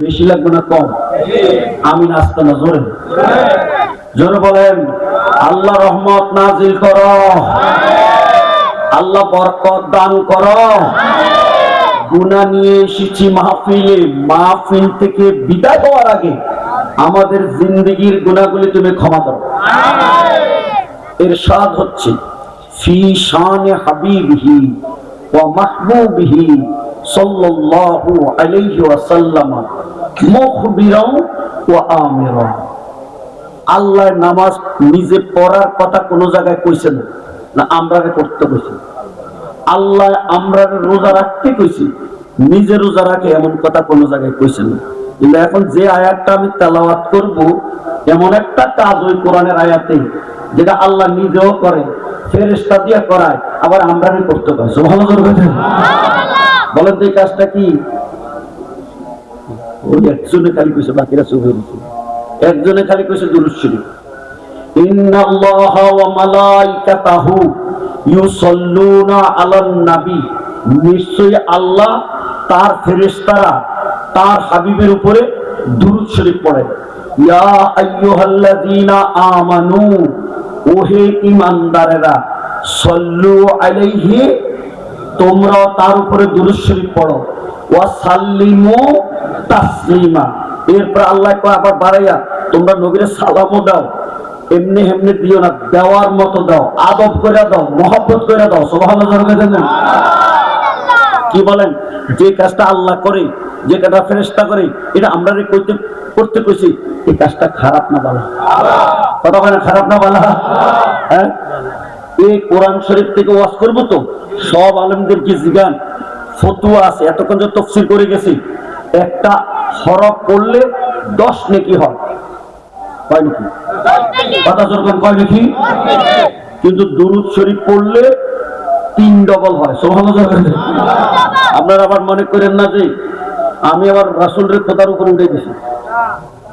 বেশি লাগবে না কম। আমি নাস্তা না জোরে। জোরে বলেন আল্লাহ রহমত নাজিল কর। আল্লাহ বরকত দান কর। গুনা নিয়ে এসেছি মাহফিলে। মাহফিল থেকে বিদায় হওয়ার আগে আমাদের জিন্দগির গুনাহগুলি তুমি ক্ষমা করো। এর স্বাদ হচ্ছে ফি শানে হাবিবিহি মাহবুবিহি সাল্লাল্লাহু আলাইহি ওয়াসাল্লাম মুখবিরাও ওয়া আমিরা আল্লাহ নামাজ নিজে পড়ার কথা জায়গায় কইছে না। না আমরা করতে কইছে। আল্লাহ রোজা রাখতে কইছি, নিজে রোজা রাখে এমন কথা কোন জায়গায় কইছে না। কিন্তু এখন যে আয়াতটা আমি তেলাওয়াত করব, এমন একটা কাজ ওই কোরআনের আয়াতে, যেটা আল্লাহ নিজেও করে, ফেরেশতা দিয়ে করায়, আবার আমরা করতে পারি সুবহানাল্লাহ বলেন বলেন তো এই কাজটা কি? একজনে খালি কইছে, বাকিরা চুপ হয়ে একজনে খালি কইছে, দুরুদ নবী। নিশ্চয়ই আল্লাহ তার তার হাবিবের উপরে শরীফ আমানু, ওহে ঈমানদারেরা সল্লু আলাইহি তোমরা তার উপরে দুরূদ শরীফ পড়ো। ওয়া সাল্লিমু তাসলিমা। এরপর আল্লাহ আবার বাড়াইয়া, তোমরা নবীরে সালামও দাও। এমনি দিও না, দেওয়ার মতো দাও, আদব করে দাও, মহব্বত করে দাও। কি বলেন? যে কাজটা আল্লাহ করে, যে কাজটা ফেরেশতা করে, এটা আমরা করতে করতে কইছি, এই কাজটা খারাপ না বলা। কথা বলে খারাপ না বলা? হ্যাঁ? এই কোরআন শরীফ থেকে ওয়াজ করব তো? সব আলেমদের কি জিগান? ফতুয়া আছে, এতক্ষণ যে তফসিল করে গেছি। একটা হরফ পড়লে দশ নেকি হয়। কয় নাকি? কিন্তু দুরুদ শরীফ পড়লে তিন ডবল হয়। সোহান আপনারা আবার মনে করেন না যে আমি আবার রাসুলের খোদার উপর উঠে গেছি।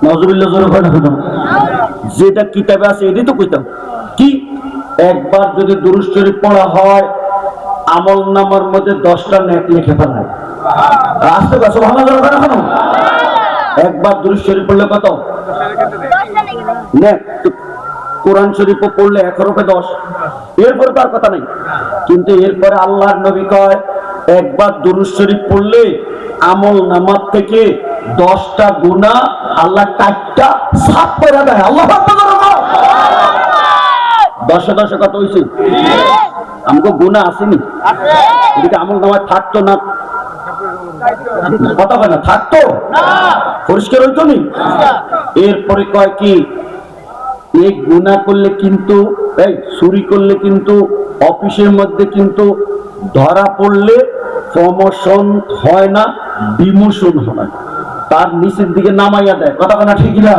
নজরুল্লাহ যেটা কিতাবে আছে এটাই তো কইতাম। একবার যদি দুরুদ শরীফ পড়া হয়, আমল নামার মধ্যে দশটা নেক লিখে ফেলায়। আসতে পারছ ভালো জোরে ভয় না কেন? একবার দুরুদ শরীফ পড়লে কত? কোরআন পড়লে এক হরফে দশ? এরপরে তার কথা নেই। কিন্তু এরপরে আল্লাহর নবী কয়, একবার দুরুদ শরীফ পড়লে আমল নামার থেকে দশটা গুণা আল্লাহ চারটা সাফ করে দেয়। আল্লাহ। দশে দশে কত হয়েছে আমাকে গুণা আসেনি। এদিকে আমল নামাজ থাকতো না। কথা না, থাকতো? পরিষ্কার হইতো নি? এরপরে কয় কি, এই গুণা করলে কিন্তু, এই চুরি করলে কিন্তু, অফিসের মধ্যে কিন্তু ধরা পড়লে প্রমোশন হয় না ডিমোশন হয় তার নিচের দিকে নামাইয়া দেয়। কথা কথা ঠিক না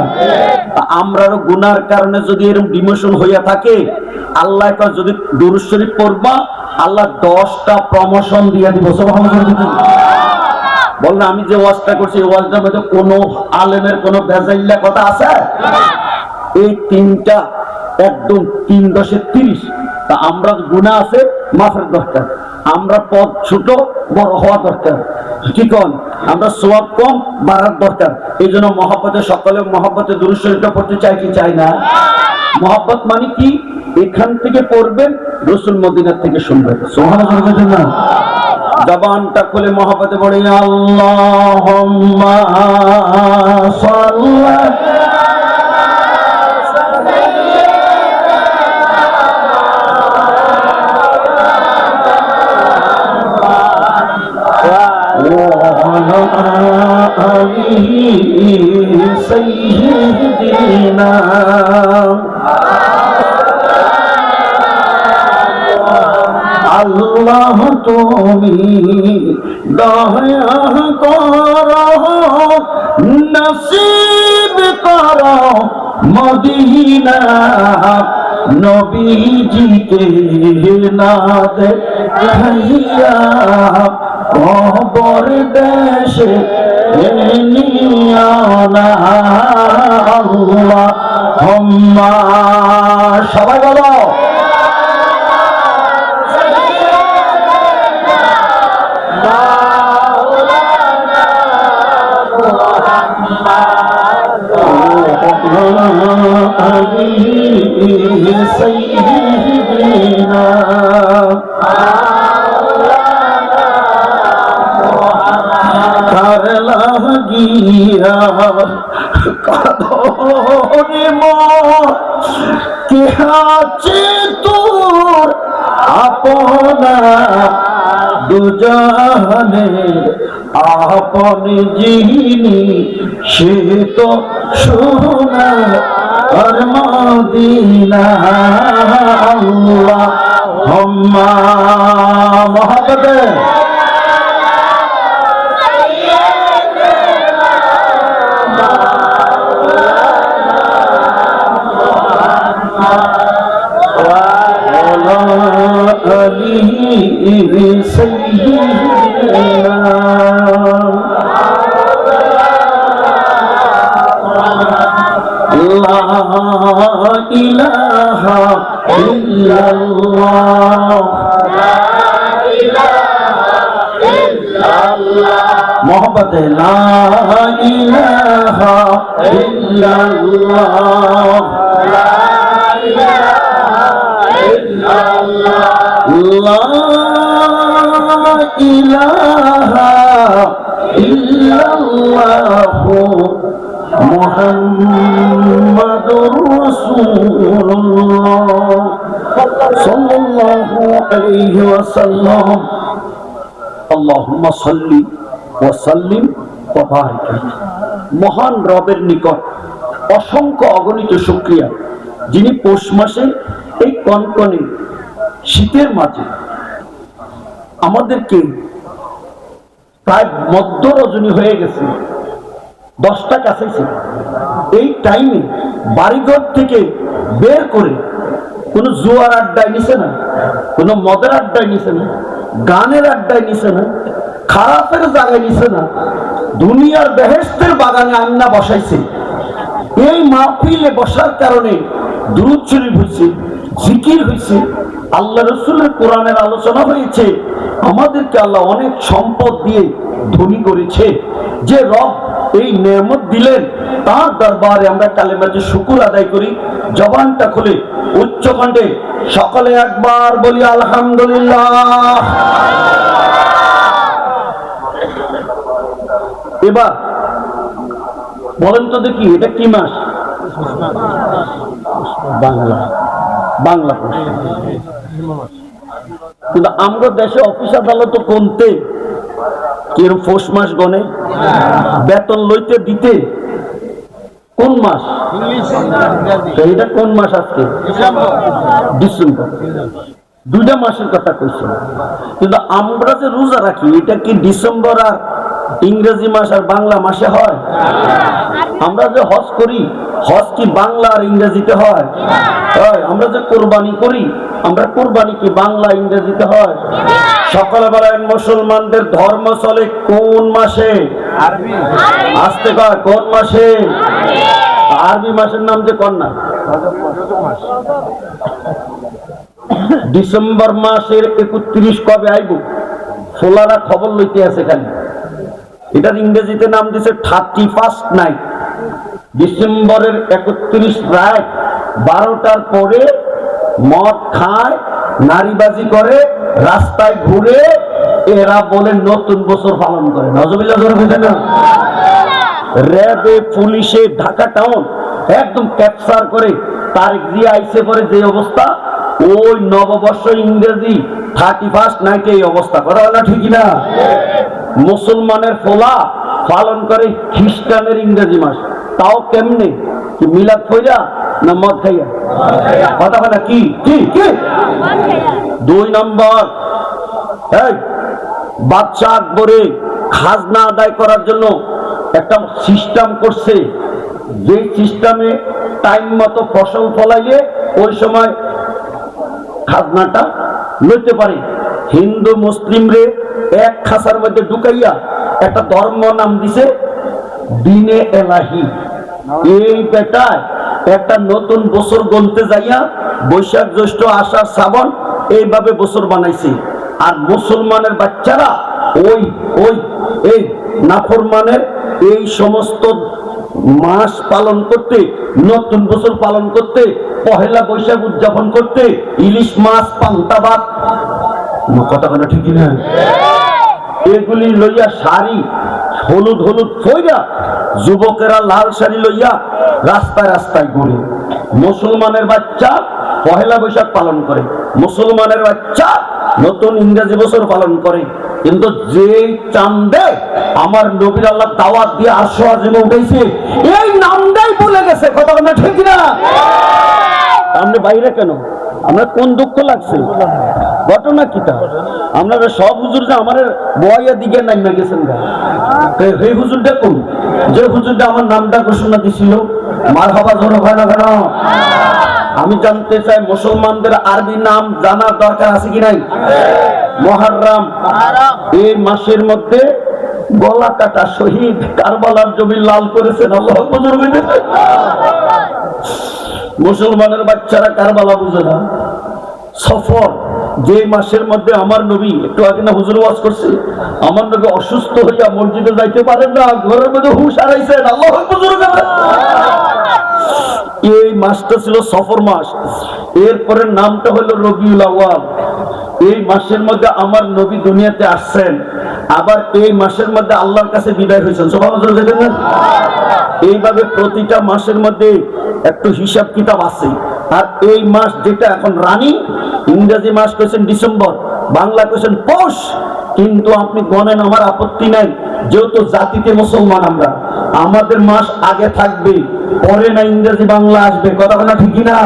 আমরারও গুনার কারণে যদি এরকম ডিমোশন হইয়া থাকে, আল্লাহ যদি দুরুদ শরীফ পড়বা, আল্লাহ দশটা প্রমোশন দিয়ে দিব। বল আমি যে ওয়াজটা করছি, এই ওয়াজটার মধ্যে কোনো আলেমের কোনো বেজাইল্লা কথা আছে? এই তিনটা একদম তিন দশে তিরিশ। তা আমরা গুণা আছে, মাফের দরকার। আমরা পদ ছোট, বড় হওয়া দরকার। কি কন? আমরা সোয়াব কম, বাড়ার দরকার। এই জন্য মহাব্বতে সকলে মহাব্বতে দুরুশরীফটা পড়তে চাই কি চাই না? মহাব্বত মানে কি? এখান থেকে পড়বেন, রসুল মদিনার থেকে শুনবেন। সোহান না জবানটা খুলে মহাব্বতে পড়ে আল্লাহ আল্লাহ তুমি দয়া করো করো মদিনা নবীজিকে না কবর দেশে নিয়া না আল্লাহ সবাই বলো سيدنا করলা গিয়া কাদরে মাছে তোর আপনা দুজনে আপন জিনি সে তো শোনা আর মদিনা আল্লাহ হম্মা মহাপদে محبت لا إله إلا الله لا إله إلا الله لا إله إلا الله রাসূলুল্লাহ সাল্লাল্লাহু আলাইহি ওয়াসাল্লাম। আল্লাহুম্মা সাল্লি ওয়া সাল্লিম ওয়া বারিক আলাইহি। মহান রবের নিকট অসংখ্য অগণিত শুকরিয়া। যিনি পৌষ মাসে এই কনকনে শীতের মাঝে আমাদেরকে প্রায় মধ্য রজনী হয়ে গেছে। দশটা কাছেছে এই টাইমে বাড়িঘর থেকে বের করে কোনো জুয়ার আড্ডায় নিছে না, কোনো মদের আড্ডায় নিছে না, গানের আড্ডায় নিছে না, খারাপের জায়গায় নিছে না, দুনিয়ার বেহেস্তের বাগানে আন্না বসাইছে। এই মাহফিলে বসার কারণে দুরুদ শরীফ হয়েছে জিকির হয়েছে আল্লাহ রসুলের কোরআনের আলোচনা হয়েছে, আমাদেরকে আল্লাহ অনেক সম্পদ দিয়ে ধনী করেছে, যে রব এই নেমত দিলেন। তার দরবারে আমরা কালেমাকে শুকুর আদায় করি, জবানটা খুলে, উচ্চ কণ্ঠে, সকলে একবার বলি, আলহামদুলিল্লাহ। এবার, বলেন তো দেখি, এটা কি মাস? বাংলা। বাংলা কিন্তু আমরা দেশে অফিস আদালত কোনতে কিরম পৌষ মাস গনে? বেতন লইতে দিতে কোন মাস? এটা কোন মাস আজকে? ডিসেম্বর। দুইটা মাসের কথা কইছে। কিন্তু আমরা যে রোজা রাখি, এটা কি ডিসেম্বর আর ইংরেজি মাস আর বাংলা মাসে হয়? আমরা যে হজ করি, হজ কি বাংলা আর ইংরেজিতে হয়? হয়, আমরা যে কোরবানি করি, আমরা কোরবানি কি বাংলা, ইংরেজিতে হয়? সকালবেলায় মুসলমানদের ধর্ম চলে কোন মাসে? আসতে কয় কোন মাসে? আরবি মাসের নাম যে কন্যা। ডিসেম্বর মাসের একত্রিশ কবে আইব? ফোলারা খবর লইতে আছে খালি এটার ইংরেজিতে নাম দিছে থার্টি ফার্স্ট নাইট ডিসেম্বরের একত্রিশ রাত বারোটার পরে মদ খায় নারীবাজি করে, রাস্তায় ঘুরে এরা বলে নতুন বছর পালন করে। নজবিল্লা ধরে বুঝে না? র্যাবে, পুলিশে, ঢাকা টাউন একদম ক্যাপচার করে তারিখ দিয়ে আইসে পরে যে অবস্থা, ওই নববর্ষ ইংরেজি থার্টি ফার্স্ট নাইটে এই অবস্থা। কথা বলা ঠিকই না মুসলমানের ফোলা পালন করে খ্রিস্টানের ইংরেজি মাস। তাও কেমনে? কি মিলাদ ফইরা না মদ খাইয়া? কথা বলা কি? কি? দুই নম্বর। বাচ্চা আকবরে খাজনা আদায় করার জন্য একটা সিস্টেম করছে। যে সিস্টেমে টাইম মতো ফসল ফলাইলে ওই সময় খাজনাটা লইতে পারে। হিন্দু, মুসলিম রে এক খাসার মধ্যে ঢুকাইয়া একটা ধর্ম নাম দিছে দিনে এলাহি। এই বেটায় একটা নতুন বছর গনতে যাইয়া বৈশাখ জ্যৈষ্ঠ আষাঢ় শ্রাবণ এইভাবে বছর বানাইছে। আর মুসলমানের বাচ্চারা ওই ওই এই নাফরমানের এই সমস্ত মাস পালন করতে নতুন বছর পালন করতে পহেলা বৈশাখ উদযাপন করতে ইলিশ মাছ পান্তা ভাত। কথা কথা ঠিকই না? এগুলি লইয়া শাড়ি হলুদ হলুদ ফইরা যুবকেরা লাল শাড়ি লইয়া রাস্তায় রাস্তায় ঘুরে। মুসলমানের বাচ্চা পহেলা বৈশাখ পালন করে। মুসলমানের বাচ্চা নতুন ইংরেজি বছর পালন করে। কিন্তু যে চান্দে আমার নবীর আল্লাহ দাওয়াত দিয়ে আসো আজিমে উঠেছে এই নামটাই বলে গেছে। কথা কথা ঠিক না আপনি বাইরে কেন? আপনার কোন দুঃখ লাগছে? ঘটনা কি তা? আপনারা সব হুজুর যে আমার বয়া দিকে নাইমা গেছেন এই হুজুরটা কোন? যে হুজুরটা আমার নামটা ঘোষণা দিছিল মার হবা ধরো হয় না কেন? আমি জানতে চাই মুসলমানদের আরবি নাম জানার দরকার আছে কি নাই? মহারাম। এই মাসের মধ্যে গলা কাটা শহীদ কারবালার জমি লাল করেছেন। আল্লাহ? মুসলমানের বাচ্চারা কারবালা বুঝে না। সফর, যে মাসের মধ্যে আমার নবী, একটু আগে না হুজুর ওয়াজ করছে, আমার নবী অসুস্থ হইয়া মসজিদে যাইতে পারেন না, ঘরের মধ্যে হুশ হারাইছেন, আল্লাহ এই মাসটা ছিল সফর মাস। এরপরে নামটা হলো রবিউল আওয়াল এই মাসের মধ্যে আমার নবী দুনিয়াতে আসছেন, আবার এই মাসের মধ্যে আল্লাহর কাছে বিদায় হয়েছেন। সবাই এইভাবে প্রতিটা মাসের মধ্যে একটু হিসাব কিতাব আছে। আর এই মাস যেটা এখন রানী, ইংরেজি মাস করেছেন ডিসেম্বর, বাংলা করেছেন পৌষ, কিন্তু আপনি গণেন, আমার আপত্তি নাই, যেহেতু জাতিতে মুসলমান আমরা। আমাদের মাস আগে থাকবে, পরে না ইংরেজি বাংলা আসবে, কথা বলা ঠিকই না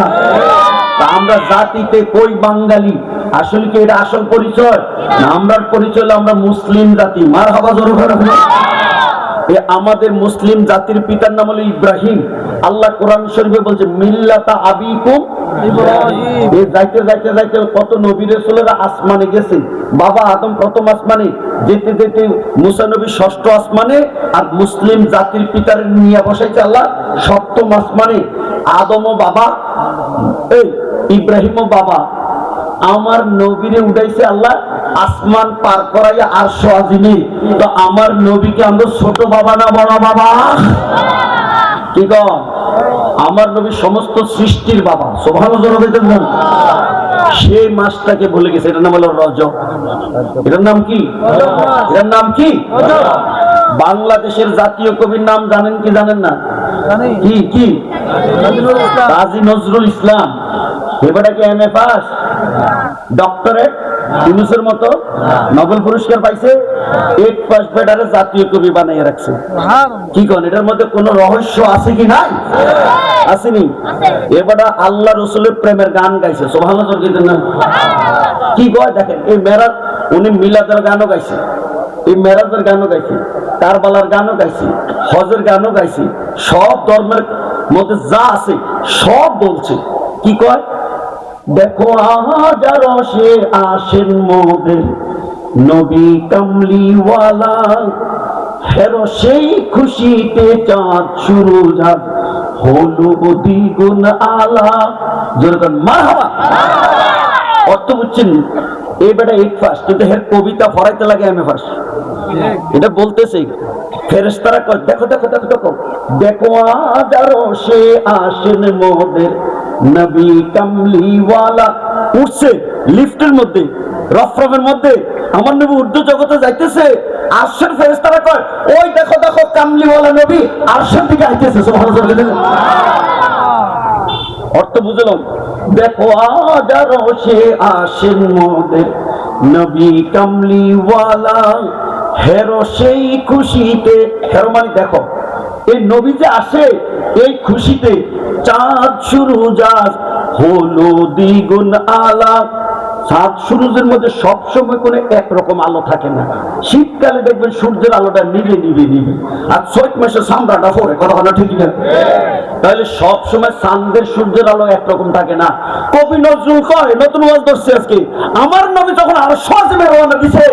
আমরা জাতিতে কই বাঙালি? আসলে কি এটা আসল পরিচয়? না, আমরার পরিচয় আমরা মুসলিম জাতি। মার হবা জোর আমাদের মুসলিম জাতির পিতার নাম হলো ইব্রাহিম। আল্লাহ কোরআন শরীফে বলছে, মিল্লাতা আবিকুম যাইতে যাইতে যাইতে কত আসমানে গেছে। বাবা আদম প্রথম আসমানে, যেতে যেতে মুসা নবী ষষ্ঠ আসমানে, আর মুসলিম জাতির পিতার নিয়ে বসাইছে আল্লাহ সপ্তম আসমানে। আদম ও বাবা, এই ইব্রাহিম ও বাবা। আমার নবীরে উঠাইছে আল্লাহ আসমান পার করাইয়া আর সোয়াজিনে তো আমার নবীকে আমরা ছোট বাবা না বড় বাবা? কি গো আমার নবী সমস্ত সৃষ্টির বাবা। সোভান সেই মাসটাকে বলে গেছে। এটার নাম হলো রজ। এটার নাম কি? এটার নাম কি? বাংলাদেশের জাতীয় কবির নাম জানেন কি জানেন না? কি কি? কাজী নজরুল ইসলাম। এবারে কি এম এ পাস ডক্টরেট ইউনুসের মতো? নোবেল পুরস্কার পাইছে? এইট পাস বেটারে জাতীয় কবি বানাইয়া রাখছে। কি কোন এটার মধ্যে কোনো রহস্য আছে কি নাই? আসেনি? এবারে আল্লাহ রসুলের প্রেমের গান গাইছে। সোভালো কিন্তু না? কি কয় দেখেন এই মেরাজ উনি মিলাদের গানও গাইছে। এই মেরাজের গানও গাইছে। কারবালার গানও গাইছে। হজের গানও গাইছে। সব ধর্মের মধ্যে যা আছে সব বলছে। কি কয়? দেখো হাজার সে আসেন মোদের নবী কামলিওয়ালা। হেরো সেই খুশিতে চাঁদ শুরু যাক হলু দ্বিগুণ আলা। যেরকম মারহাবা। অর্থ বুঝছেন? এই বেটা এইট ফার্স্ট কিন্তু হের কবিতা ফরাইতে লাগে আমি ফার্স্ট এটা বলতেছে। ফেরেস্তারা কয় দেখো দেখো দেখো দেখো। দেখো হাজারো সে আসেন মোদের নবী কামলিওয়ালা উঠছে, লিফটের মধ্যে, রফরফের মধ্যে। আমার নবী উর্দু জগতে যাইতেছে, আরশের কয়, ওই দেখো দেখো নবী আরশের দিকে আইতেছে অর্থ বুঝলাম, দেখো, হাজারো সে আসেন মোদের নবী কামলিওয়ালা হেরো সেই খুশিতে, হেরো মানে দেখো এই নবী যে আসে, এই খুশিতে চাঁদ শুরু যাস হলো দ্বিগুণ আলা। সাত সুরুজের মধ্যে সবসময় কোনো একরকম আলো থাকে না। শীতকালে দেখবেন সূর্যের আলোটা নিবে নিবে নিবে আর চৈত মাসে সামরাটা পড়ে, কথা ঠিক না তাহলে সব সময় চান্দের সূর্যের আলো একরকম থাকে না। কবি নজরুল কয়, নতুন ওয়াজ ধরছে আজকে, আমার নবী যখন আর সজমে রওনা দিছে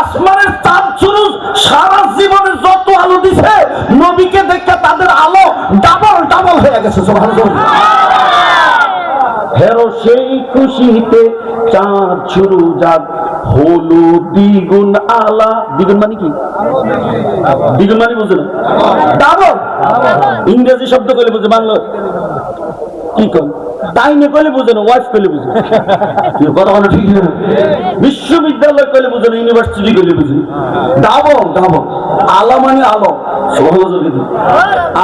আসমানের চাঁদ সুরুজ সারা জীবনে যত আলো দিছে নবীকে দেখে তাদের আলো ডাবল ডাবল হয়ে গেছে সুবহানাল্লাহ হেরো সেই খুশিতে চাঁদ শুরু যাক। হলু দ্বিগুণ আলা। দ্বিগুণ মানে কি? দ্বিগুণ মানে বুঝলেন ডাবল। ইংরেজি শব্দ কইলে বুঝে, বাংলা কি কন তাই নে কইলে বুঝে না, ওয়াইফ কইলে বুঝে। কথা বলা ঠিক না। বিশ্ববিদ্যালয় কইলে বুঝে না, ইউনিভার্সিটি কইলে বুঝে। দাবো দাবো আলো মানে আলো।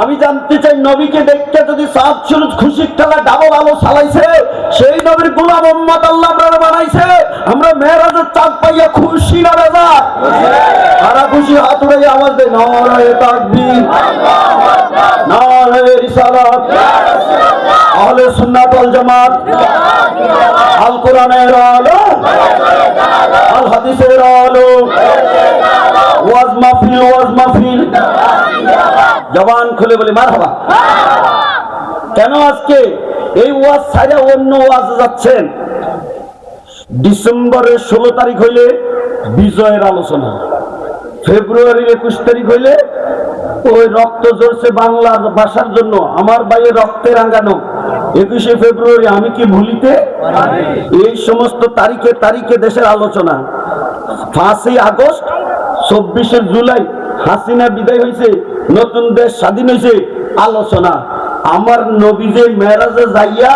আমি জানতে চাই, নবীকে দেখতে যদি সাত সুরুজ খুশির ঠেলা ডাবল আলো চালাইছে, সেই নবীর গোলাম উম্মত আল্লাহ আপনারা বানাইছে, আমরা মেয়েরাজের চাঁদ পাইয়া খুশি না বেজা? তারা খুশি, হাত উড়াই আওয়াজ দেয় নয় তাকবি নয় রিসালাত আহলে সুন্নাত ওয়াল জামাত। আল কোরআনের আলো। আল হাদিসের আলো। ওয়াজ মাহফিল ওয়াজ মাহফিল। জবান খুলে বলি, মারহাবা। কেন আজকে এই ওয়াজ ছাড়া অন্য ওয়াজ যাচ্ছেন? ডিসেম্বরের ষোলো তারিখ হইলে বিজয়ের আলোচনা। ফেব্রুয়ারির একুশ তারিখ হইলে ওই রক্ত ঝরছে বাংলার ভাষার জন্য। আমার বাইরে রক্তে রাঙানো। একুশে ফেব্রুয়ারি, আমি কি ভুলিতে? এই সমস্ত তারিখে তারিখে দেশের আলোচনা। পাঁচই আগস্ট, চব্বিশে জুলাই, হাসিনা বিদায় হয়েছে নতুন দেশ স্বাধীন হয়েছে আলোচনা। আমার নবী যে মেরাজে যাইয়া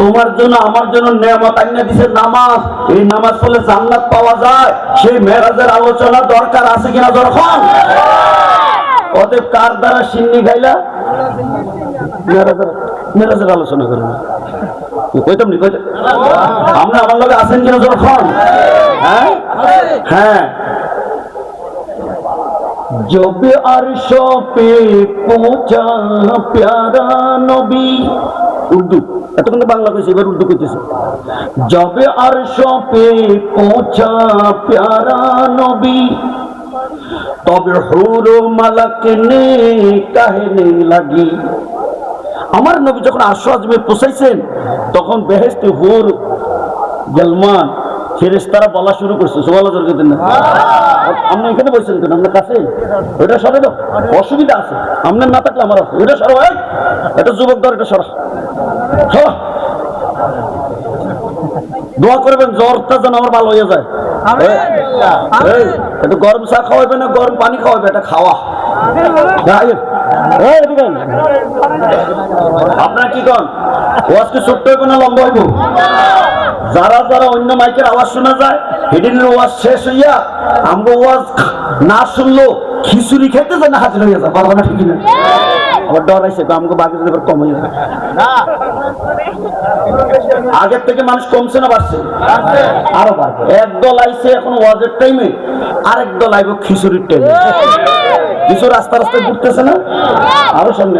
তোমার জন্য, আমার জন্য নেয়ামত আইনা দিছে নামাজ, এই নামাজ পড়লে জান্নাত পাওয়া যায়। সেই মেরাজের আলোচনা দরকার আছে কিনা দরকার অতএব কার দ্বারা সিন্নি গাইলা? মেরাজের আলোচনা করবে কইতাম নি, কইতাম আপনি আমার লগে আছেন কিনা যখন হ্যাঁ? হ্যাঁ। जब अरशों पे पहुंचा प्यारा नबी উর্দু এতক্ষণ তো বাংলা কইছে এবার উর্দু কইতেছে जब अरशों पे पहुंचा प्यारा नबी তবে হুর মালাক নে কাহিনী লাগি আমার নবী যখন আশ্র আজমে পৌঁছাইছেন তখন বেহেস্তে হুর গেলমান ফেরেস্তারা বলা শুরু করছে সোমালা দরকার না। আপনি এখানে বলছেন কেন? আপনার কাছে? ওইটা সরে দাও অসুবিধা আছে। আপনার না থাকলে আমার আছে ওইটা সরো! এটা যুবক দর এটা সরা। সরা। দোয়া করবেন জ্বরটা যেন আমার ভালো হয়ে যায়। গরম চা খাওয়াবে না গরম পানি খাওয়াবে এটা খাওয়া। আপনার কি কন? ওয়াজ কি ছোট্ট হইব না লম্বা হইব? যারা যারা অন্য মাইকের আওয়াজ শোনা যায় হেডিনের ওয়াজ শেষ হইয়া আমরা ওয়াজ না শুনলো খিচুড়ি খেতে যায় না হাজির হয়ে যায় পারব না ঠিক না আবার ডর আইসে আমাকে বাকি যদি কম হয়ে যায়। আগের থেকে মানুষ কমছে না বাড়ছে? আরও বাড়বে। এক দল আইছে এখন ওয়াজের টাইমে আরেক দল আইব খিচুড়ির টাইমে কিছু রাস্তা রাস্তায় ঘুরতেছে না? আরও সামনে